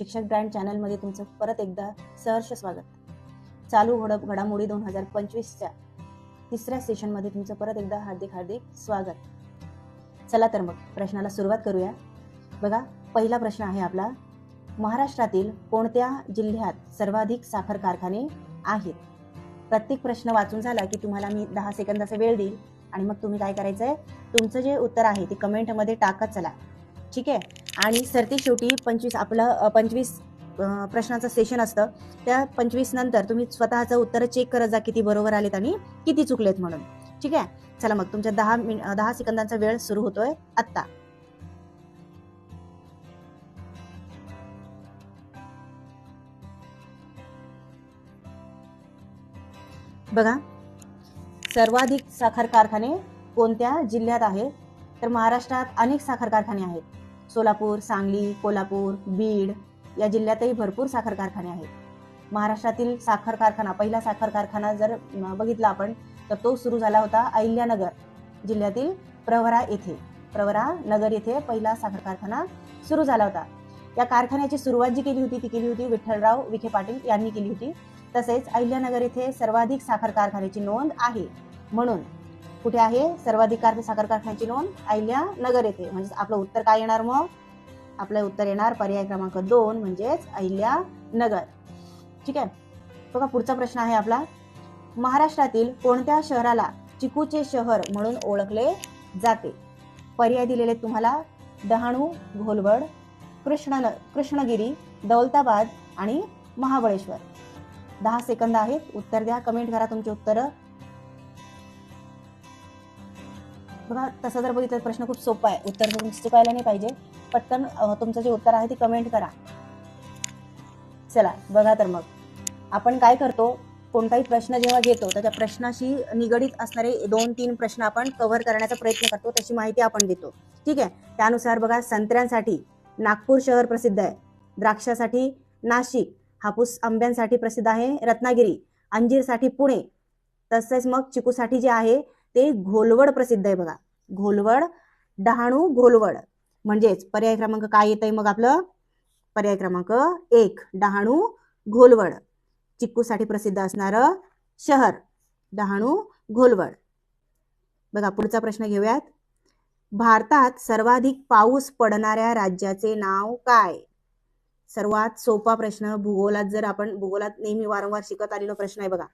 शिक्षक ब्रँड चॅनलमध्ये तुमचं परत एकदा सहर्ष स्वागत. चालू घड घडामोडी दोन हजार पंचवीसच्या तिसऱ्या सेशनमध्ये तुमचं परत एकदा हार्दिक हार्दिक स्वागत. चला तर मग प्रश्नाला सुरुवात करूया. बघा पहिला प्रश्न आहे आपला. महाराष्ट्रातील कोणत्या जिल्ह्यात सर्वाधिक साखर कारखाने आहेत? प्रत्येक प्रश्न वाचून झाला की तुम्हाला मी दहा सेकंदाचा वेळ देईल. आणि मग तुम्ही काय करायचं आहे तुमचं जे उत्तर आहे ते कमेंटमध्ये टाकत चला. ठीक आहे? आणि सरते शेवटी पंचवीस आपलं पंचवीस प्रश्नाचं सेशन असतं. त्या पंचवीस नंतर तुम्ही स्वतःचं उत्तर चेक करत जा किती बरोबर आलेत आणि किती चुकलेत म्हणून. ठीक आहे? चला मग तुमच्या दहा मिन दहा सेकंदांचा वेळ सुरू होतोय आत्ता. बघा सर्वाधिक साखर कारखाने कोणत्या जिल्ह्यात आहेत? तर महाराष्ट्रात अनेक साखर कारखाने आहेत. सोलापूर सांगली कोल्हापूर बीड या जिल्ह्यातही भरपूर साखर कारखाने आहेत. महाराष्ट्रातील साखर कारखाना पहिला साखर कारखाना जर बघितला आपण तर तो सुरू झाला होता अहिल्यानगर जिल्ह्यातील प्रवरा येथे. प्रवरा नगर येथे पहिला साखर कारखाना सुरू झाला होता. या कारखान्याची सुरुवात जी केली होती ती केली होती विठ्ठलराव विखे पाटील यांनी केली होती. तसेच अहिल्यानगर येथे सर्वाधिक साखर कारखान्याची नोंद आहे. म्हणून कुठे आहे? सर्वाधिकार साखर कारखान्याची नोंद अहिल्यानगर येथे. म्हणजे आपलं उत्तर काय येणार मग? आपलं उत्तर येणार पर्याय क्रमांक दोन म्हणजेच अहिल्यानगर ठीक आहे? बघा पुढचा प्रश्न आहे आपला. महाराष्ट्रातील कोणत्या शहराला चिकूचे शहर म्हणून ओळखले जाते? पर्याय दिलेले तुम्हाला. डहाणू घोलवड कृष्ण कृष्णगिरी दौलताबाद आणि महाबळेश्वर. दहा सेकंद आहेत. उत्तर द्या. कमेंट करा तुमची उत्तरं. बघा तसं जर बघितलं प्रश्न खूप सोपा आहे. उत्तर तुम्ही चुकायला नाही पाहिजे. पटकन तुमचं जे उत्तर आहे ते कमेंट करा. चला बघा तर मग. आपण काय करतो? कोणताही प्रश्न जेव्हा घेतो तर त्या प्रश्नाशी निगडीत असणारे दोन तीन प्रश्न आपण कव्हर करण्याचा प्रयत्न करतो. त्याची माहिती आपण देतो. ठीक आहे? त्यानुसार बघा संत्र्यांसाठी नागपूर शहर प्रसिद्ध आहे. द्राक्षासाठी नाशिक हापूस आंब्यांसाठी प्रसिद्ध आहे. रत्नागिरी अंजीरसाठी पुणे. तसेच मग चिकूसाठी जे आहे ते घोलवड प्रसिद्ध आहे बघा. घोलवड डहाणू घोलवड. म्हणजेच पर्याय क्रमांक काय येत आहे मग आपलं? पर्याय क्रमांक एक डहाणू घोलवड. चिक्कूसाठी प्रसिद्ध असणारं शहर डहाणू घोलवड. बघा पुढचा प्रश्न घेऊयात. भारतात सर्वाधिक पाऊस पडणाऱ्या राज्याचे नाव काय? सर्वात सोपा प्रश्न भूगोलात जर आपण भूगोलात नेहमी वारंवार शिकत आलेला प्रश्न आहे बघा.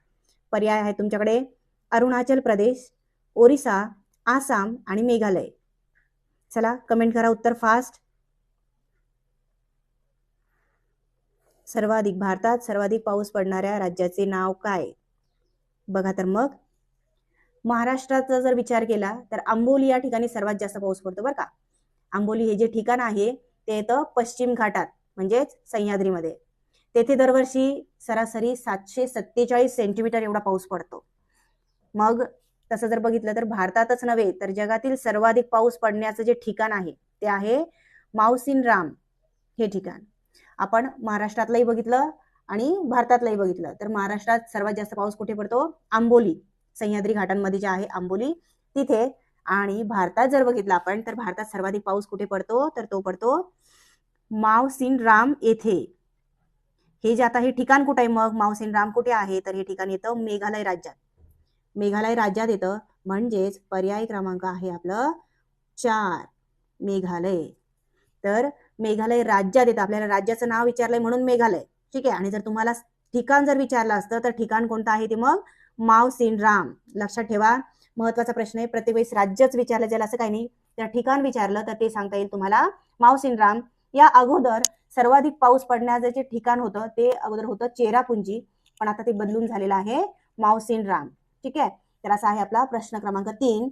पर्याय आहे तुमच्याकडे. अरुणाचल प्रदेश ओरिसा आसाम आणि मेघालय. चला कमेंट करा उत्तर फास्ट सर्वाधिक भारतात सर्वाधिक पाऊस पडणाऱ्या राज्याचे नाव काय? बघा तर मग. महाराष्ट्राचा जर विचार केला तर आंबोली या ठिकाणी सर्वात जास्त पाऊस पडतो बरं का. आंबोली हे जे ठिकाण आहे ते येतं पश्चिम घाटात म्हणजेच सह्याद्रीमध्ये. तेथे दरवर्षी सरासरी सातशे सत्तेचाळीस सेंटीमीटर एवढा पाऊस पडतो. मग तसं जर बघितलं तर भारतातच नव्हे तर जगातील सर्वाधिक पाऊस पडण्याचं जे ठिकाण आहे ते आहे मावसिन राम हे ठिकाण. आपण महाराष्ट्रातलंही बघितलं आणि भारतातलंही बघितलं. तर महाराष्ट्रात सर्वात जास्त पाऊस कुठे पडतो? आंबोली. सह्याद्री घाटांमध्ये जे आहे आंबोली तिथे. आणि भारतात जर बघितलं आपण तर भारतात सर्वाधिक पाऊस कुठे पडतो? तर तो पडतो मावसिन राम येथे. हे जे आता हे ठिकाण कुठे आहे मग? मावसिन राम कुठे आहे? तर हे ठिकाण येतं मेघालय राज्यात. मेघालय राज्यात येतं. म्हणजेच पर्याय क्रमांक आहे आपलं चार मेघालय. तर मेघालय राज्यात येतं. आपल्याला राज्याचं नाव विचारलंय म्हणून मेघालय. ठीक आहे? आणि जर तुम्हाला ठिकाण जर विचारलं असतं तर ठिकाण कोणतं आहे ते मग मावसिन राम लक्षात ठेवा. महत्त्वाचा प्रश्न आहे. प्रत्येक वेळेस राज्यच विचारलं जाईल असं काही नाही. त्या ठिकाण विचारलं तर ते सांगता येईल तुम्हाला. मावसिन राम या अगोदर सर्वाधिक पाऊस पडण्याचं जे ठिकाण होतं ते अगोदर होतं चेरापुंजी. पण आता ते बदलून झालेलं आहे मावसिन राम ठीक आहे? तर असा आहे आपला प्रश्न क्रमांक तीन.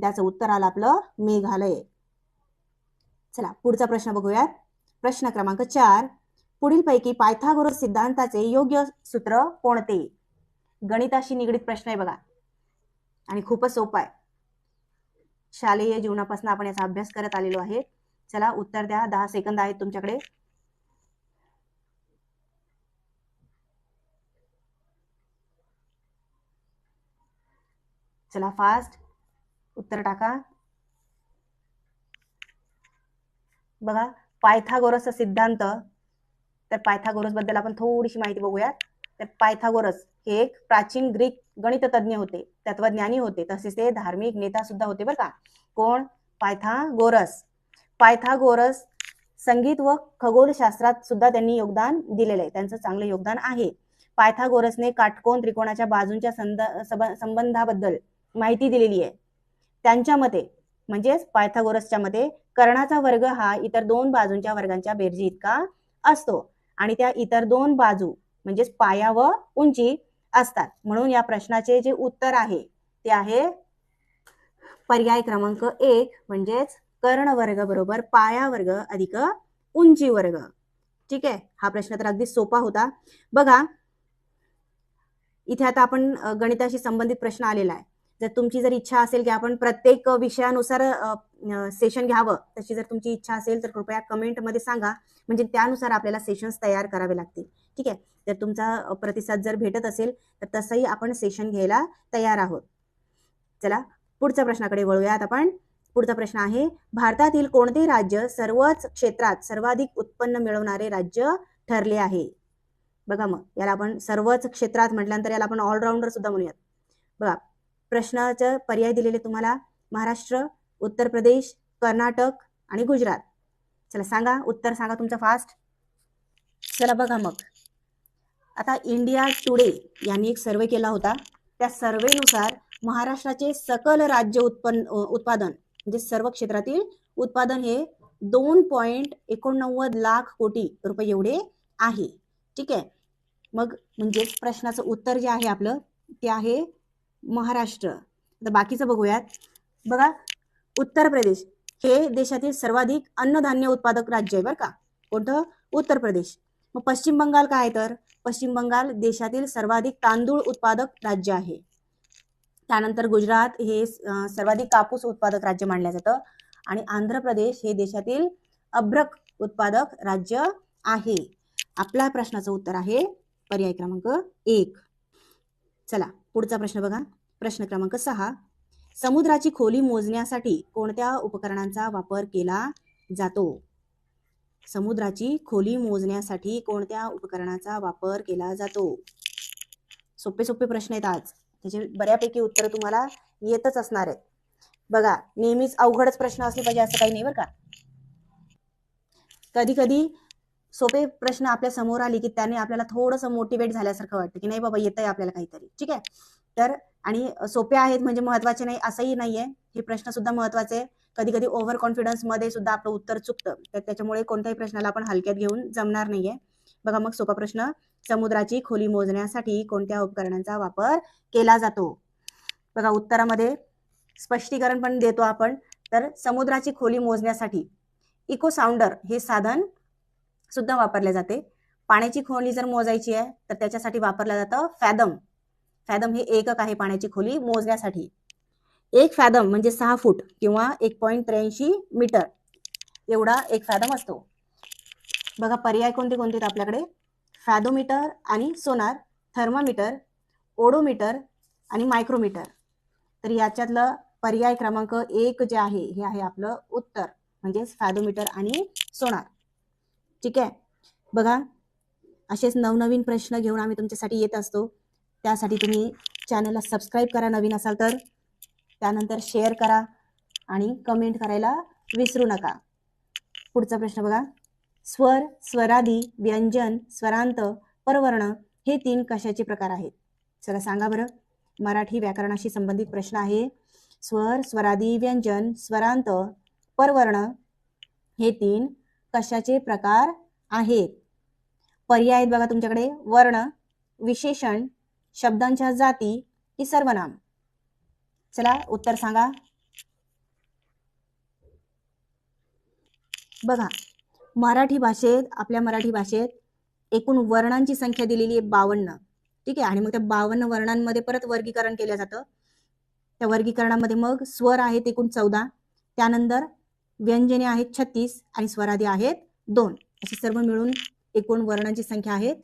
त्याचं उत्तर आलं आपलं मेघालय. चला पुढचा प्रश्न बघूयात. प्रश्न क्रमांक चार. पुढीलपैकी पायथागोरस सिद्धांताचे योग्य सूत्र कोणते? गणिताशी निगडीत प्रश्न आहे बघा. आणि खूपच सोपा आहे. शालेय जीवनापासून आपण याचा अभ्यास करत आलेलो आहे. चला उत्तर द्या. दहा सेकंद आहेत तुमच्याकडे. चला फास्ट उत्तर टाका. बघा पायथागोरसचा सिद्धांत. तर पायथागोरसबद्दल आपण थोडीशी माहिती बघूयात. तर पायथागोरस हे एक प्राचीन ग्रीक गणिततज्ञ होते तत्वज्ञानी होते तसेच ते धार्मिक नेता सुद्धा होते बरं का. कोण? पायथागोरस. पायथागोरस संगीत व खगोलशास्त्रात सुद्धा त्यांनी योगदान दिलेलं आहे. त्यांचं चांगलं योगदान आहे. पायथागोरसने काटकोन त्रिकोणाच्या बाजूंच्या संद संबंधाबद्दल माहिती दिलेली आहे. त्यांच्या मते म्हणजेच पायथागोरसच्या मते कर्णाचा वर्ग हा इतर दोन बाजूंच्या वर्गांच्या बेरजी इतका असतो. आणि त्या इतर दोन बाजू म्हणजेच पाया व उंची असतात. म्हणून या प्रश्नाचे जे उत्तर आहे ते आहे पर्याय क्रमांक एक म्हणजेच कर्ण वर्ग बरोबर पाया वर्ग अधिक उंची वर्ग. ठीक आहे? हा प्रश्न तर अगदी सोपा होता. बघा इथे आता आपण गणिताशी संबंधित प्रश्न आलेला आहे. जर तुमची जर इच्छा असेल की आपण प्रत्येक विषयानुसार सेशन घ्यावं तशी जर तुमची इच्छा असेल तर कृपया कमेंटमध्ये सांगा. म्हणजे त्यानुसार आपल्याला सेशन्स तयार करावे लागतील. ठीक आहे? जर तुमचा प्रतिसाद जर भेटत असेल तर तसंही आपण सेशन घ्यायला तयार आहोत. चला पुढच्या प्रश्नाकडे वळूयात आपण. पुढचा प्रश्न आहे भारतातील कोणते राज्य सर्वच क्षेत्रात सर्वाधिक उत्पन्न मिळवणारे राज्य ठरले आहे? बघा मग याला आपण सर्वच क्षेत्रात म्हटल्यानंतर याला आपण ऑलराऊंडर सुद्धा म्हणूयात. बघा प्रश्नाचं पर्याय दिलेले तुम्हाला महाराष्ट्र उत्तर प्रदेश कर्नाटक आणि गुजरात. चला सांगा उत्तर सांगा तुमचं फास्ट चला बघा मग. आता इंडिया टुडे यांनी एक सर्वे केला होता. त्या सर्वेनुसार महाराष्ट्राचे सकल राज्य उत्पन्न उत्पादन म्हणजे सर्व क्षेत्रातील उत्पादन हे दोन पॉईंट एकोणनव्वद लाख कोटी रुपये एवढे आहे. ठीक आहे? मग म्हणजे प्रश्नाचं उत्तर जे आहे आपलं ते आहे महाराष्ट्र. आता बाकीचं बघूयात. बघा उत्तर प्रदेश हे देशातील सर्वाधिक अन्नधान्य उत्पादक राज्य आहे बरं का. कोणतं? उत्तर प्रदेश. मग पश्चिम बंगाल काय आहे तर? पश्चिम बंगाल देशातील सर्वाधिक तांदूळ उत्पादक राज्य आहे. त्यानंतर गुजरात हे सर्वाधिक कापूस उत्पादक राज्य मानलं जातं. आणि आंध्र प्रदेश हे देशातील अभ्रक उत्पादक राज्य आहे. आपल्या प्रश्नाचं उत्तर आहे पर्याय क्रमांक एक. चला. पुढचा प्रश्न बघा. प्रश्न क्रमांक सहा. समुद्राची खोली मोजण्यासाठी कोणत्या उपकरणांचा वापर केला जातो? समुद्राची खोली मोजण्यासाठी कोणत्या उपकरणाचा वापर केला जातो? सोपे सोपे प्रश्न आहेत आज. त्याचे बऱ्यापैकी उत्तर तुम्हाला येतच असणार आहेत. बघा नेहमीच अवघडच प्रश्न असले पाहिजे असं काही नाही बरं का? कधी कधी सोपे प्रश्न आपल्यासमोर आले की त्याने आपल्याला थोडंसं मोटिवेट झाल्यासारखं वाटतं की नाही बाबा येत आहे आपल्याला काहीतरी. ठीक आहे? तर आणि सोपे आहेत म्हणजे महत्त्वाचे नाही असंही नाहीये. हे प्रश्न सुद्धा महत्त्वाचे आहे. कधी कधी ओव्हर कॉन्फिडन्समध्ये सुद्धा आपलं उत्तर चुकतं. तर त्याच्यामुळे कोणत्याही प्रश्नाला आपण हलक्यात घेऊन जमणार नाहीये. बघा मग सोपा प्रश्न समुद्राची खोली मोजण्यासाठी कोणत्या उपकरणांचा वापर केला जातो? बघा उत्तरामध्ये स्पष्टीकरण पण देतो आपण. तर समुद्राची खोली मोजण्यासाठी इको साऊंडर हे साधन सुद्धा वापरले जाते. पाण्याची खोली जर मोजायची आहे तर त्याच्यासाठी वापरलं जातं फॅदम. फॅदम हे एकक आहे पाण्याची खोली मोजण्यासाठी. एक फॅदम म्हणजे सहा फूट किंवा एक पॉईंट त्र्याऐंशी मीटर. एवढा एक फॅदम असतो. बघा पर्याय कोणते कोणते आहेत आपल्याकडे? फॅदोमीटर आणि सोनार थर्मामीटर ओडोमीटर आणि मायक्रोमीटर. तर याच्यातलं पर्याय क्रमांक एक जे आहे हे आहे आपलं उत्तर म्हणजेच फॅदोमीटर आणि सोनार. ठीक आहे? बघा असेच नवनवीन प्रश्न घेऊन आम्ही तुमच्यासाठी येत असतो. त्यासाठी तुम्ही चॅनलला सबस्क्राईब करा नवीन असाल तर. त्यानंतर शेअर करा आणि कमेंट करायला विसरू नका. पुढचा प्रश्न बघा. स्वर स्वरादी व्यंजन स्वरांत परवर्ण हे तीन कशाचे प्रकार आहेत? चला सांगा बरं. मराठी व्याकरणाशी संबंधित प्रश्न आहे. स्वर स्वरादी व्यंजन स्वरांत परवर्ण हे तीन कशाचे प्रकार आहेत? पर्याय आहेत बघा तुमच्याकडे. वर्ण विशेषण शब्दांच्या जाती की सर्वनाम? चला उत्तर सांगा. बघा मराठी भाषेत आपल्या मराठी भाषेत एकूण वर्णांची संख्या दिलेली आहे बावन्न. ठीक आहे? आणि मग त्या बावन्न वर्णांमध्ये परत वर्गीकरण केलं जातं. त्या वर्गीकरणामध्ये मग स्वर आहेत एकूण चौदा. त्यानंतर व्यंजने आहेत छत्तीस आणि स्वरादी आहेत दोन. अशी सर्व मिळून एकूण वर्णांची संख्या आहे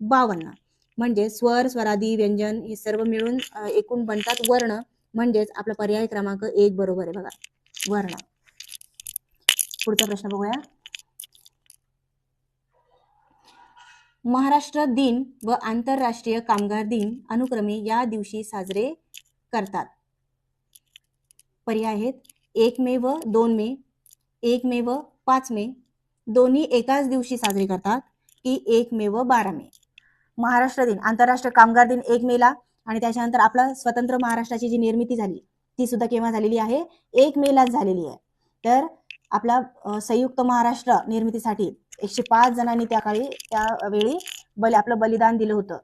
बावन्न. म्हणजे स्वर स्वरादी व्यंजन हे सर्व मिळून एकूण बनतात वर्ण. म्हणजेच आपला पर्याय क्रमांक एक बरोबर आहे बघा. वर्ण. पुढचा प्रश्न बघूया. महाराष्ट्र दिन व आंतरराष्ट्रीय कामगार दिन अनुक्रमे या दिवशी साजरे करतात. पर्याय आहेत एक मे व दोन मे. एक मे व पाच मे. दोन्ही एकाच दिवशी साजरी करतात की एक मे व बारा मे. महाराष्ट्र दिन आंतरराष्ट्रीय कामगार दिन एक मेला आणि त्याच्यानंतर आपला स्वतंत्र महाराष्ट्राची जी निर्मिती झाली ती सुद्धा केव्हा झालेली आहे? एक मेलाच झालेली आहे. तर आपला संयुक्त महाराष्ट्र निर्मितीसाठी एकशे पाच जणांनी त्या काळी त्यावेळी बल आपलं बलिदान दिलं होतं.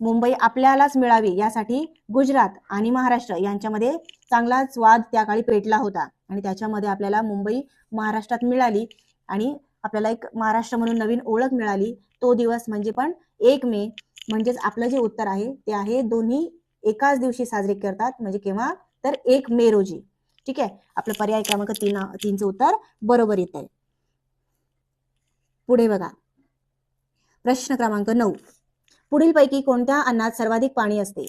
मुंबई आपल्यालाच मिळावी यासाठी गुजरात आणि महाराष्ट्र यांच्यामध्ये चांगलाच वाद त्या काळी पेटला होता. आणि त्याच्यामध्ये आपल्याला मुंबई महाराष्ट्रात मिळाली आणि आपल्याला एक महाराष्ट्र म्हणून नवीन ओळख मिळाली. तो दिवस म्हणजे पण एक मे. म्हणजेच आपलं जे उत्तर आहे ते आहे दोन्ही एकाच दिवशी साजरे करतात. म्हणजे केव्हा? तर एक मे रोजी. ठीक आहे? आपलं पर्याय क्रमांक तीन तीनचं उत्तर बरोबर येत आहे पुढे बघा. प्रश्न क्रमांक नऊ. पुढीलपैकी कोणत्या अन्नात सर्वाधिक पाणी असते?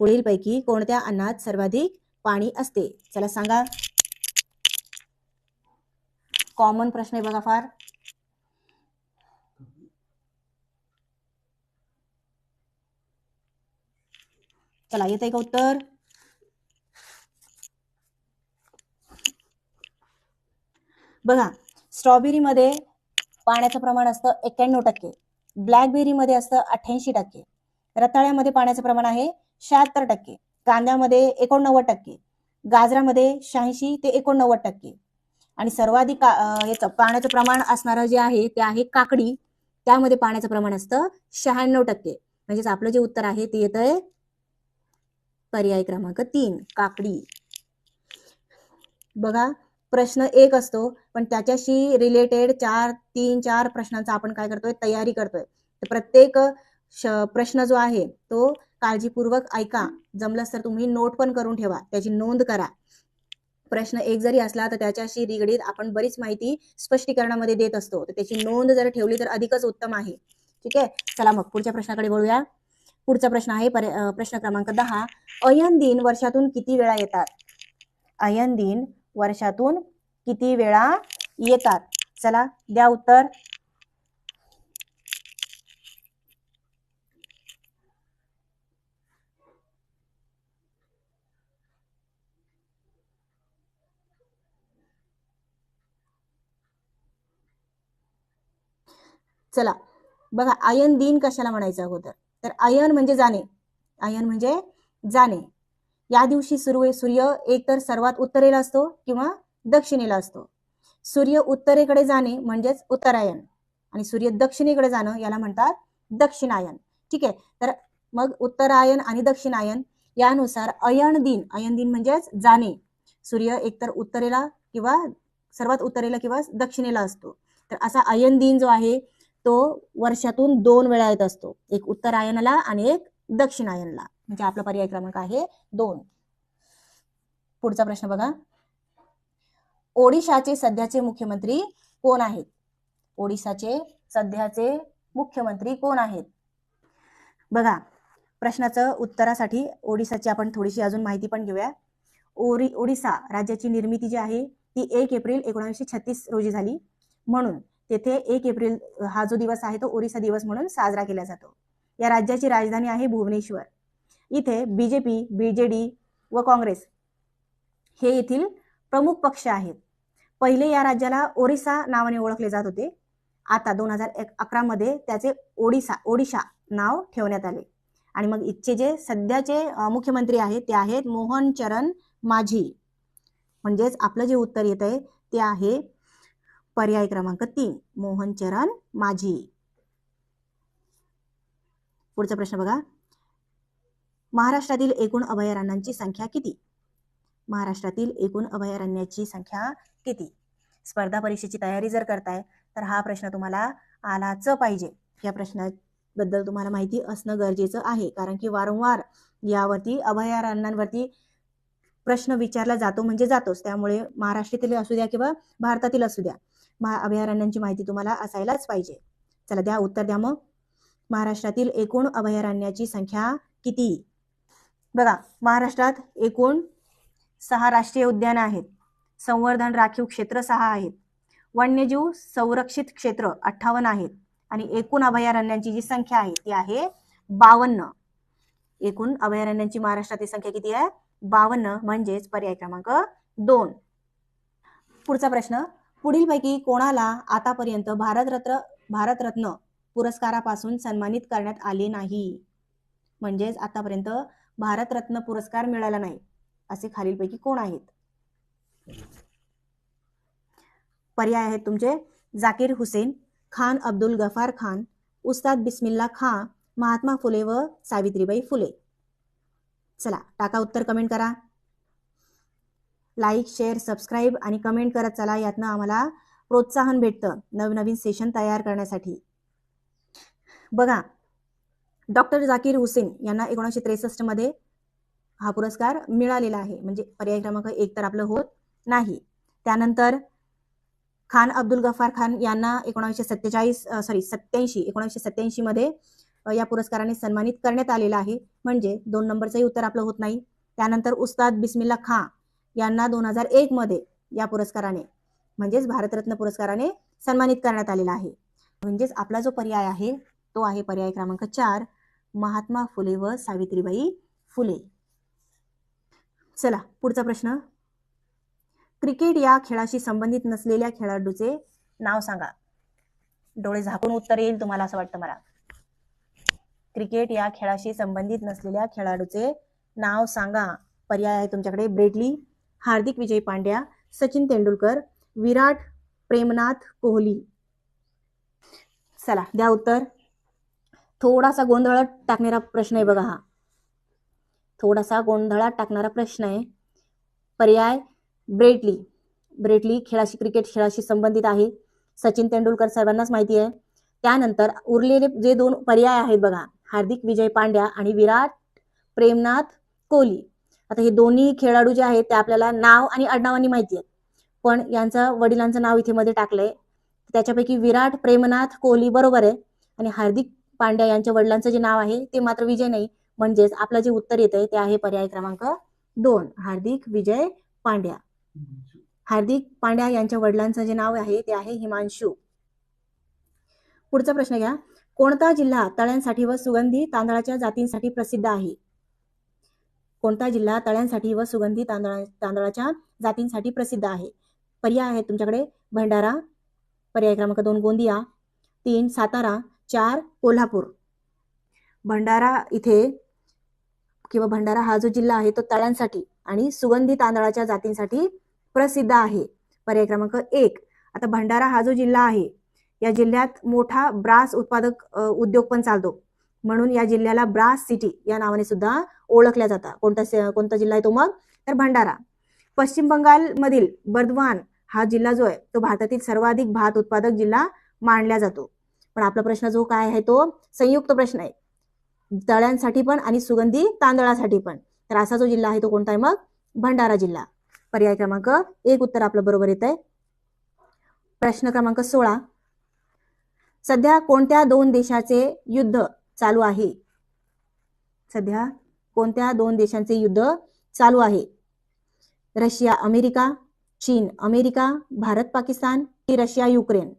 पुढीलपैकी कोणत्या अन्नात सर्वाधिक पाणी असते? चला सांगा. कॉमन प्रश्न आहे बघा फार. चला येत आहे का उत्तर? बघा स्ट्रॉबेरीमध्ये पाण्याचं प्रमाण असतं एक्क्याण्णव टक्के. ब्लॅकबेरीमध्ये असतं अठ्ठ्याऐंशी टक्के. रताळ्यामध्ये पाण्याचं प्रमाण आहे शहात्तर टक्के. कांद्यामध्ये एकोणनव्वद टक्के. गाजरामध्ये शहाऐंशी ते एकोणनव्वद टक्के. आणि सर्वाधिक याचं पाण्याचं प्रमाण असणारं जे आहे ते आहे काकडी. त्यामध्ये पाण्याचं प्रमाण असतं शहाण्णव टक्के. म्हणजेच आपलं जे उत्तर आहे ते येत आहे पर्याय क्रमांक तीन काकडी. बघा प्रश्न एक असतो पण त्याच्याशी रिलेटेड चार तीन चार प्रश्नांचा आपण काय करतोय? तयारी करतोय. तर प्रत्येक प्रश्न जो आहे तो काळजीपूर्वक ऐका. जमलंच तर तुम्ही नोट पण करून ठेवा. त्याची नोंद करा. प्रश्न एक जरी असला तर त्याच्याशी निगडीत आपण बरीच माहिती स्पष्टीकरणामध्ये देत असतो. तर त्याची नोंद जर ठेवली तर अधिकच उत्तम आहे. ठीक आहे? चला मग पुढच्या प्रश्नाकडे बोलूया पुढचा प्रश्न आहे प्रश्न क्रमांक दहा. अयन दिन वर्षातून किती वेळा येतात? अयन दिन वर्षातून किती वेळा येतात? चला द्या उत्तर. चला. बघा आयन दिन कशाला म्हणायचं अगोदर? तर आयन म्हणजे जाणे. आयन म्हणजे जाणे. या दिवशी सूर्य सूर्य एकतर सर्वात उत्तरेला असतो किंवा दक्षिणेला असतो. सूर्य उत्तरेकडे जाणे म्हणजेच उत्तरायण. आणि सूर्य दक्षिणेकडे जाणं याला म्हणतात दक्षिणायन. ठीक आहे? तर मग उत्तरायण आणि दक्षिणायन यानुसार अयन दिन. अयन दिन म्हणजेच जाणे. सूर्य एकतर उत्तरेला किंवा सर्वात उत्तरेला किंवा दक्षिणेला असतो. तर असा अयन दिन जो आहे तो वर्षातून दोन वेळा येत असतो. एक उत्तरायणाला आणि एक दक्षिणायनला म्हणजे आपला पर्याय क्रमांक आहे दोन. पुढचा प्रश्न बघा. ओडिशाचे सध्याचे मुख्यमंत्री कोण आहेत? ओडिशाचे सध्याचे मुख्यमंत्री कोण आहेत? बघा प्रश्नाचं उत्तरासाठी ओडिसाची आपण थोडीशी अजून माहिती पण घेऊया. ओरी ओडिसा राज्याची निर्मिती जी आहे ती एक एप्रिल एकोणीसशे छत्तीस रोजी झाली. म्हणून तेथे एक एप्रिल हा जो दिवस आहे तो ओरिसा दिवस म्हणून साजरा केला जातो. या राज्याची राजधानी आहे भुवनेश्वर. इथे बीजेपी बीजेडी व काँग्रेस हे येथील प्रमुख पक्ष आहेत. पहिले या राज्याला ओरिसा नावाने ओळखले जात होते. आता दोन हजार एक अकरामध्ये त्याचे ओडिसा ओडिशा नाव ठेवण्यात आले. आणि मग इथचे जे सध्याचे मुख्यमंत्री आहेत ते आहेत मोहन चरण माझी. म्हणजेच आपलं जे उत्तर येत आहे ते आहे पर्याय क्रमांक तीन मोहन चरण माझी पुढचा प्रश्न बघा. महाराष्ट्रातील एकूण अभयारण्यांची संख्या किती? महाराष्ट्रातील एकूण अभयारण्याची संख्या किती? स्पर्धा परीक्षेची तयारी जर करताय तर हा प्रश्न तुम्हाला आलाच पाहिजे. या प्रश्नाबद्दल तुम्हाला माहिती असणं गरजेचं आहे कारण की वारंवार यावरती अभयारण्यांवरती प्रश्न विचारला जातो म्हणजे जातोच. त्यामुळे महाराष्ट्रातील असू द्या किंवा भारतातील असू द्या. महा अभयारण्यांची माहिती तुम्हाला असायलाच पाहिजे. चला द्या उत्तर द्या मग. महाराष्ट्रातील एकूण अभयारण्याची संख्या किती? बघा महाराष्ट्रात एकूण सहा राष्ट्रीय उद्यान आहेत. संवर्धन राखीव क्षेत्र सहा आहेत. वन्यजीव संरक्षित क्षेत्र अठ्ठावन्न आहेत. आणि एकूण अभयारण्यांची जी संख्या आहे ती आहे बावन्न. एकूण अभयारण्यांची महाराष्ट्रातील संख्या किती आहे? बावन्न म्हणजेच पर्याय क्रमांक दोन. पुढचा प्रश्न. पुढीलपैकी कोणाला आतापर्यंत भारतरत्न भारतरत्न पुरस्कारापासून सन्मानित करण्यात आले नाही. म्हणजेच आतापर्यंत भारतरत्न पुरस्कार मिळाला नाही असे खालीलपैकी कोण आहेत? पर्याय आहेत तुमचे. जाकीर हुसेन खान अब्दुल गफार खान उस्ताद बिस्मिल्ला खान महात्मा फुले व सावित्रीबाई फुले. चला टाका उत्तर कमेंट करा. लाईक शेअर सबस्क्राईब आणि कमेंट करत चला. यातनं आम्हाला प्रोत्साहन भेटतं नवनवीन सेशन तयार करण्यासाठी. बघा डॉक्टर जाकीर हुसेन यांना एकोणीसशे त्रेसष्टमध्ये हा पुरस्कार मिळालेला आहे. म्हणजे पर्याय क्रमांक एक तर आपलं होत नाही. त्यानंतर खान अब्दुल गफार खान यांना एकोणीसशे सत्तेचाळीस सॉरी सत्याऐंशी एकोणीसशे सत्याऐंशीमध्ये या पुरस्काराने सन्मानित करण्यात आलेला आहे. म्हणजे दोन नंबरचंही उत्तर आपलं होत नाही. त्यानंतर उस्ताद बिस्मिल्ला खां यांना दोन हजार एक मध्ये या पुरस्काराने म्हणजेच भारतरत्न पुरस्काराने सन्मानित करण्यात आलेला आहे. म्हणजेच आपला जो पर्याय आहे तो आहे पर्याय क्रमांक चार महात्मा फुले व सावित्रीबाई फुले. चला पुढचा प्रश्न. क्रिकेट या खेळाशी संबंधित नसलेल्या खेळाडूचे नाव सांगा. डोळे झाकून उत्तर येईल तुम्हाला असं वाटतं मला. क्रिकेट या खेळाशी संबंधित नसलेल्या खेळाडूचे नाव सांगा. पर्याय आहे तुमच्याकडे. ब्रेडली हार्दिक विजय पांड्या सचिन तेंडुलकर विराट प्रेमनाथ कोहली. चला द्या उत्तर. थोडासा गोंधळात टाकणारा प्रश्न आहे बघा हा. थोडासा गोंधळात टाकणारा प्रश्न आहे. पर्याय ब्रेटली. ब्रेटली खेळाशी क्रिकेट खेळाशी संबंधित आहे. सचिन तेंडुलकर सर्वांनाच माहिती आहे. त्यानंतर उरलेले जे दोन पर्याय आहेत बघा हार्दिक विजय पांड्या आणि विराट प्रेमनाथ कोहली. आता हे दोन्ही खेळाडू जे आहेत ते आपल्याला नाव आणि आडनावांनी माहिती आहेत. पण यांचं वडिलांचं नाव इथे मध्ये टाकलंय. त्याच्यापैकी विराट प्रेमनाथ कोहली बरोबर आहे. आणि हार्दिक पांड्या यांच्या वडिलांचं जे नाव आहे ते मात्र विजय नाही. म्हणजेच आपलं जे उत्तर येत आहे ते आहे पर्याय क्रमांक दोन. हार्दिक विजय पांड्या. हार्दिक पांड्या यांच्या वडिलांचं जे नाव आहे ते आहे हिमांशू. पुढचा प्रश्न घ्या. कोणता जिल्हा तळ्यांसाठी व सुगंधी तांदळाच्या जातींसाठी प्रसिद्ध आहे? कोणता जिल्हा तळ्यांसाठी व सुगंधी तांदळा तांदळाच्या जातींसाठी प्रसिद्ध आहे? पर्याय आहेत तुमच्याकडे. भंडारा पर्याय क्रमांक दोन गोंदिया. तीन सातारा. चार कोल्हापूर. भंडारा इथे किंवा भंडारा हा जो जिल्हा आहे तो तळ्यांसाठी आणि सुगंधी तांदळाच्या जातींसाठी प्रसिद्ध आहे. पर्याय क्रमांक एक. आता भंडारा हा जो जिल्हा आहे या जिल्ह्यात मोठा ब्रास उत्पादक उद्योग पण चालतो. म्हणून या जिल्ह्याला ब्रास सिटी या नावाने सुद्धा ओळखल्या जातात. कोणता कोणता जिल्हा आहे तो मग? तर भंडारा. पश्चिम बंगालमधील बर्दवान हा जिल्हा जो आहे तो भारतातील सर्वाधिक भात उत्पादक जिल्हा मानला जातो. पण आपला प्रश्न जो काय आहे तो? संयुक्त प्रश्न आहे. तळ्यांसाठी पण आणि सुगंधी तांदळासाठी पण. तर असा जो जिल्हा आहे तो कोणता आहे मग? भंडारा जिल्हा. पर्याय क्रमांक एक उत्तर आपलं बरोबर येत आहे. प्रश्न क्रमांक सोळा. सध्या कोणत्या दोन देशाचे युद्ध चालू आहे? सध्या कोणत्या दोन देशांचे युद्ध चालू आहे? रशिया अमेरिका चीन अमेरिका भारत पाकिस्तान की रशिया युक्रेन?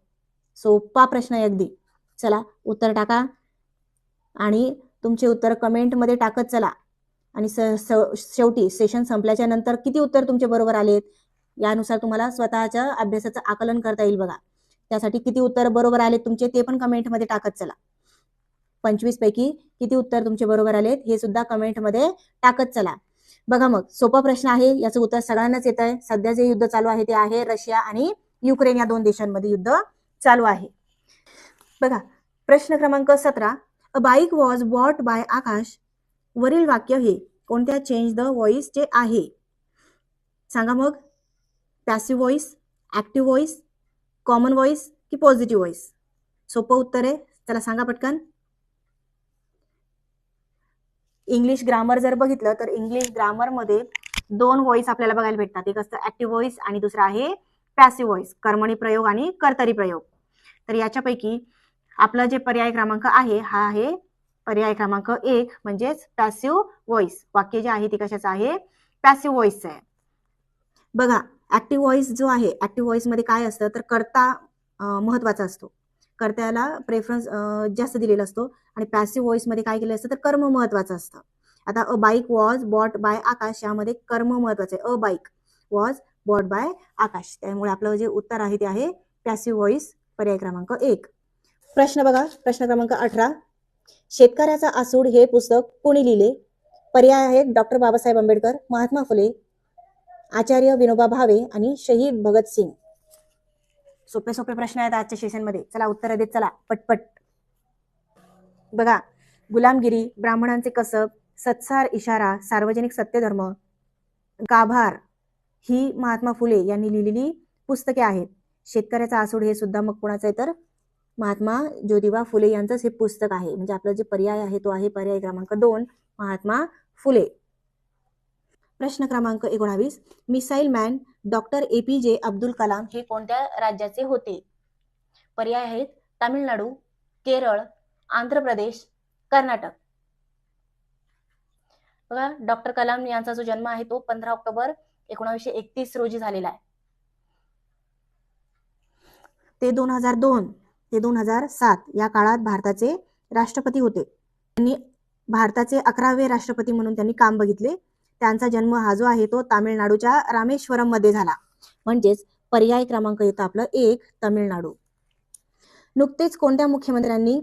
सोपा प्रश्न आहे अगदी. चला उत्तर टाका. आणि तुमचे उत्तर कमेंटमध्ये टाकत चला. आणि शेवटी सेशन संपल्याच्या नंतर किती उत्तर तुमचे बरोबर आलेत? यानुसार तुम्हाला स्वतःच्या अभ्यासाचं आकलन करता येईल बघा. त्यासाठी किती उत्तर बरोबर आलेत तुमचे ते पण कमेंटमध्ये टाकत चला. पंचवीस पैकी किती उत्तर तुमचे बरोबर आलेत हे सुद्धा कमेंटमध्ये टाकत चला. बघा मग सोपा प्रश्न आहे याचं उत्तर सगळ्यांनाच येत आहे सध्या जे युद्ध चालू आहे ते आहे रशिया आणि युक्रेन या दोन देशांमध्ये युद्ध चालू आहे. बघा प्रश्न क्रमांक सतरा a bike was bought by Aakash वरील वाक्य हे कोणत्या चेंज द व्हॉइसचे आहे? सांगा मग passive voice active voice common voice की पॉझिटिव्ह व्हॉइस सोपं उत्तर आहे. चला सांगा पटकन. इंग्लिश ग्रामर जर बघितलं तर इंग्लिश ग्रामरमध्ये दोन व्हॉइस आपल्याला बघायला भेटतात. एक असतं ऍक्टिव्ह व्हॉइस आणि दुसरा आहे पॅसिव्ह व्हॉइस कर्मणी प्रयोग आणि कर्तरी प्रयोग. तर याच्यापैकी आपला जे पर्याय क्रमांक आहे हा आहे पर्याय क्रमांक एक म्हणजेच पॅसिव्ह व्हॉइस वाक्य जे आहे ते कशाचं आहे? पॅसिव्ह व्हॉइसचं आहे. बघा ऍक्टिव्ह व्हॉइस जो आहे ऍक्टिव्ह व्हॉइसमध्ये काय असतं? तर कर्ता महत्त्वाचा असतो. कर्त्याला प्रेफरन्स जास्त दिलेला असतो. आणि पॅसिव्ह व्हॉइसमध्ये काय केलं असतं तर कर्म महत्वाचं असतं. आता a bike was bought by Aakash यामध्ये कर्म महत्वाचं आहे. A bike was bought by Aakash. त्यामुळे आपलं जे उत्तर आहे ते आहे पॅसिव्ह व्हॉइस पर्याय क्रमांक एक. प्रश्न बघा प्रश्न क्रमांक अठरा. शेतकऱ्याचा आसूड हे पुस्तक कोणी लिहिले? पर्याय आहेत डॉक्टर बाबासाहेब आंबेडकर महात्मा फुले आचार्य विनोबा भावे आणि शहीद भगतसिंग. सोपे सोपे प्रश्न आहेत आजच्या सेशनमध्ये चला उत्तर देत चला पटपट. बघा गुलामगिरी ब्राह्मणांचे कसब सत्सार इशारा सार्वजनिक सत्यधर्म गाभार ही महात्मा फुले यांनी लिहिलेली पुस्तके आहेत. शेतकऱ्याचा आसूड हे सुद्धा मग कोणाचं आहे तर? महात्मा ज्योतिबा फुले यांचंच हे पुस्तक आहे. म्हणजे आपला जे पर्याय आहे तो आहे पर्याय क्रमांक दोन महात्मा फुले. प्रश्न क्रमांक एकोणावीस. Missile man doctor A P J Abdul Kalam हे कोणत्या राज्याचे होते? पर्याय आहेत तामिळनाडू केरळ आंध्र प्रदेश कर्नाटक. बघा डॉक्टर कलाम यांचा जो जन्म आहे तो पंधरा ऑक्टोबर एकोणावीसशे एकतीस रोजी झालेला आहे. ते दोन हजार दोन ते दोन हजार सात या काळात भारताचे राष्ट्रपती होते. त्यांनी भारताचे अकरावे राष्ट्रपती म्हणून त्यांनी काम बघितले. त्यांचा जन्म हा जो आहे तो तामिळनाडूच्या रामेश्वरममध्ये झाला. म्हणजेच पर्याय क्रमांक येतो आपलं एक तामिळनाडू. नुकतेच कोणत्या मुख्यमंत्र्यांनी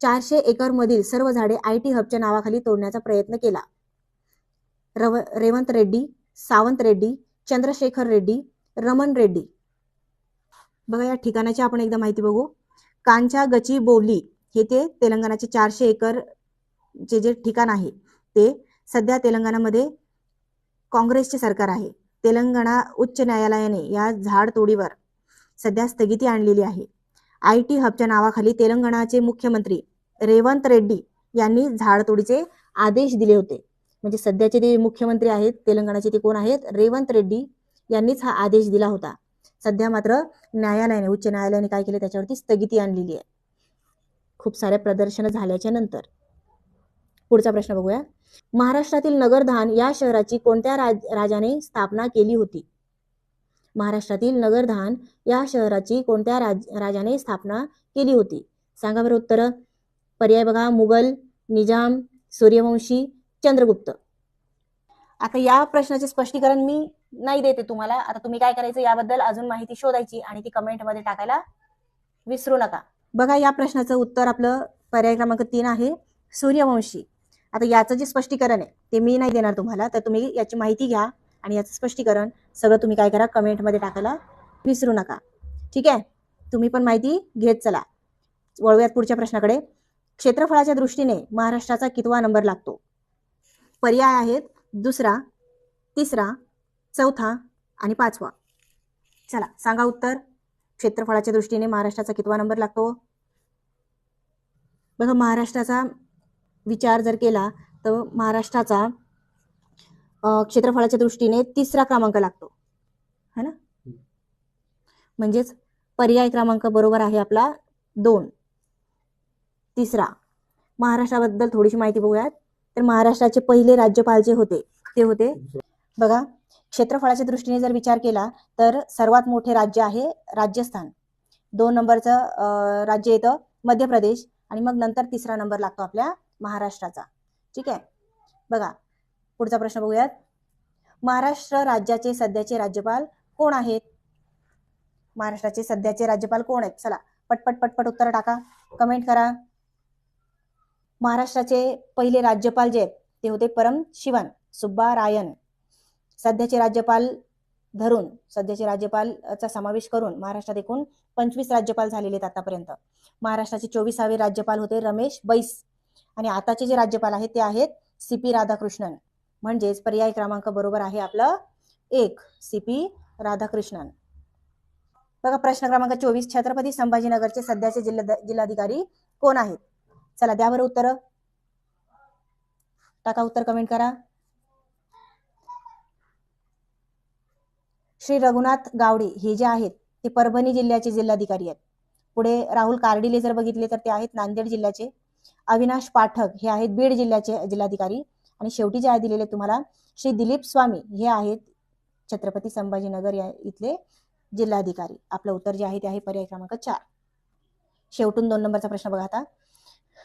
चारशे एकर मधील सर्व झाडे आय टी हबच्या नावाखाली तोडण्याचा प्रयत्न केला? रव रेवंत रेड्डी सावंत रेड्डी चंद्रशेखर रेड्डी रमन रेड्डी. बघा या ठिकाणाची आपण एकदा माहिती बघू. कांचा गची बोवली हे ते तेलंगणाचे चारशे एकर चे जे ठिकाण आहे ते सध्या तेलंगणामध्ये काँग्रेसचे सरकार आहे. तेलंगणा उच्च न्यायालयाने या झाडतोडीवर सध्या स्थगिती आणलेली आहे. आय टी हबच्या नावाखाली तेलंगणाचे मुख्यमंत्री रेवंत रेड्डी यांनी झाडतोडीचे आदेश दिले होते. म्हणजे सध्याचे ते मुख्यमंत्री आहेत तेलंगणाचे ते कोण आहेत? रेवंत रेड्डी यांनीच हा आदेश दिला होता. सध्या मात्र न्यायालयाने उच्च न्यायालयाने काय केले? त्याच्यावरती स्थगिती आणलेली आहे. खूप साऱ्या प्रदर्शनं झाल्याच्यानंतर. पुढचा प्रश्न बघूया. महाराष्ट्रातील नगरधान या शहराची कोणत्या राज राजाने स्थापना केली होती? महाराष्ट्रातील नगरधान या शहराची कोणत्या राज राजाने स्थापना केली होती? सांगा बरं उत्तर. पर्याय बघा. मुघल निजाम सूर्यवंशी चंद्रगुप्त. आता या प्रश्नाचे स्पष्टीकरण मी नाही देते तुम्हाला. आता तुम्ही काय करायचं याबद्दल अजून माहिती शोधायची आणि ती कमेंटमध्ये टाकायला विसरू नका. बघा या प्रश्नाचं उत्तर आपलं पर्याय क्रमांक तीन आहे. सूर्यवंशी. आता याचं जे स्पष्टीकरण आहे ते मी नाही देणार तुम्हाला तर तुम्ही याची माहिती घ्या आणि याचं स्पष्टीकरण सगळं तुम्ही काय करा कमेंटमध्ये टाकायला विसरू नका. ठीक आहे? तुम्ही पण माहिती घेत चला. वळूयात पुढच्या प्रश्नाकडे. क्षेत्रफळाच्या दृष्टीने महाराष्ट्राचा कितवा नंबर लागतो? पर्याय आहेत दुसरा तिसरा चौथा आणि पाचवा. चला सांगा उत्तर. क्षेत्रफळाच्या दृष्टीने महाराष्ट्राचा कितवा नंबर लागतो? बघा महाराष्ट्राचा विचार जर केला तर महाराष्ट्राचा क्षेत्रफळाच्या दृष्टीने तिसरा क्रमांक लागतो. है ना? म्हणजेच पर्याय क्रमांक बरोबर आहे आपला दोन. तिसरा. महाराष्ट्राबद्दल थोडीशी माहिती बघूयात. तर महाराष्ट्राचे पहिले राज्यपाल जे होते ते होते बघा क्षेत्रफळाच्या दृष्टीने जर विचार केला तर सर्वात मोठे राज्य आहे राजस्थान. दोन नंबरचं राज्य येतं मध्य प्रदेश आणि मग नंतर तिसरा नंबर लागतो आपल्या महाराष्ट्राचा. ठीक आहे? बघा पुढचा प्रश्न बघूयात. महाराष्ट्र राज्याचे सध्याचे राज्यपाल कोण आहेत? महाराष्ट्राचे सध्याचे राज्यपाल कोण आहेत? चला पटपट पटपट उत्तर टाका. कमेंट करा. महाराष्ट्राचे पहिले राज्यपाल जे आहेत ते होते परम शिवन सुब्बा रायन सध्याचे राज्यपाल धरून सध्याचे राज्यपालचा समावेश करून महाराष्ट्रात एकूण पंचवीस राज्यपाल झालेले आहेत आतापर्यंत. महाराष्ट्राचे चोवीसावे राज्यपाल होते रमेश बैस. आणि आताचे जे राज्यपाल आहेत ते आहेत सी पी राधाकृष्णन. म्हणजेच पर्याय क्रमांक बरोबर आहे आपलं एक सी पी राधाकृष्णन. बघा प्रश्न क्रमांक चोवीस छत्रपती संभाजीनगरचे सध्याचे जिल्हा जिल्हाधिकारी कोण आहेत? चला द्या बरं उत्तर. टाका उत्तर कमेंट करा. श्री रघुनाथ गावडे हे जे आहेत ते परभणी जिल्ह्याचे जिल्हाधिकारी आहेत. पुढे राहुल कार्डिले जर बघितले तर ते आहेत नांदेड जिल्ह्याचे. अविनाश पाठक हे आहेत बीड जिल्ह्याचे जिल्हाधिकारी. आणि शेवटी जे आहे दिलेले तुम्हाला श्री दिलीप स्वामी हे आहेत छत्रपती संभाजीनगर या इथले जिल्हाधिकारी. आपलं उत्तर जे आहे ते आहे पर्याय क्रमांक चार. शेवटून दोन नंबरचा प्रश्न बघा आता.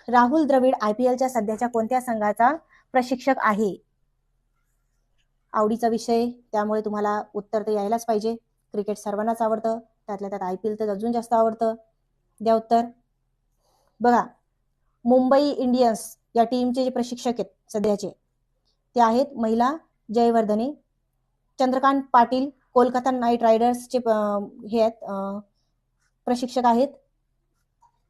राहुल द्रविड आय पी एलच्या सध्याच्या कोणत्या संघाचा प्रशिक्षक आहे? आवडीचा विषय त्यामुळे तुम्हाला उत्तर तर यायलाच पाहिजे. क्रिकेट सर्वांनाच आवडतं त्यातल्या त्यात आय पी एल तर अजून जास्त आवडतं. द्या उत्तर. बघा मुंबई इंडियन्स या टीमचे जे प्रशिक्षक आहेत सध्याचे ते आहेत महिला जयवर्धने चंद्रकांत पाटील कोलकाता नाईट रायडर्सचे हे आहेत प्रशिक्षक आहेत.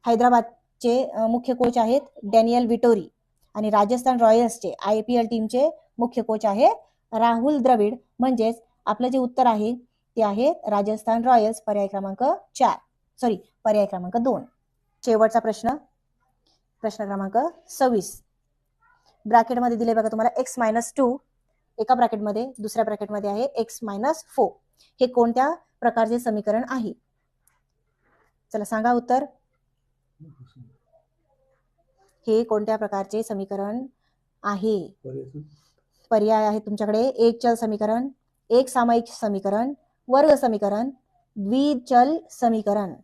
हैदराबादचे मुख्य कोच आहेत डॅनियल विटोरी आणि राजस्थान रॉयल्सचे आय पी एल टीमचे मुख्य कोच आहे राहुल द्रविड. म्हणजेच आपलं जे उत्तर आहे ते आहे राजस्थान रॉयल्स पर्याय क्रमांक चार. सॉरी पर्याय क्रमांक दोन. शेवटचा प्रश्न प्रश्न क्रमांक सव्वीस. ब्रॅकेटमध्ये दिले बघा तुम्हाला एक्स मायनस टू एका ब्रॅकेटमध्ये दुसऱ्या ब्रॅकेटमध्ये आहे एक्स मायनस फोर हे कोणत्या प्रकारचे समीकरण आहे? चला सांगा उत्तर. हे कोणत्या प्रकारचे समीकरण आहे? पर्याय आहे तुमच्याकडे. एक चल समीकरण एक सामायिक समीकरण वर्ग समीकरण द्विचल समीकरण.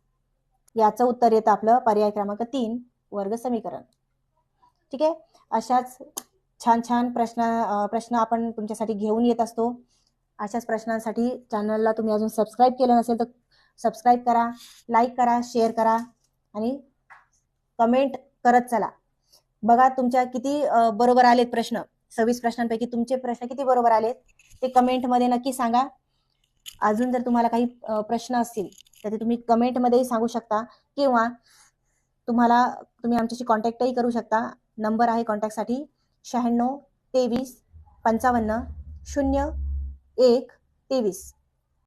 याचं उत्तर येतं आपलं पर्याय क्रमांक तीन. वर्ग समीकरण. ठीक आहे? अशाच छान छान प्रश्न प्रश्न आपण तुमच्यासाठी घेऊन येत असतो. अशाच प्रश्नांसाठी चॅनलला तुम्ही अजून सबस्क्राईब केलं नसेल तर सबस्क्राईब करा लाईक करा शेअर करा आणि कमेंट करत चला. बघा तुमच्या किती बरोबर आलेत प्रश्न. सव्वीस प्रश्नांपैकी तुमचे प्रश्न किती बरोबर आलेत ते कमेंटमध्ये नक्की सांगा. अजून जर तुम्हाला काही प्रश्न असतील तर ते तुम्ही कमेंटमध्येही सांगू शकता किंवा तुम्हाला तुम्ही आमच्याशी कॉन्टॅक्टही करू शकता. नंबर आहे कॉन्टॅक्टसाठी शहाण्णव तेवीस पंचावन्न शून्य एक तेवीस.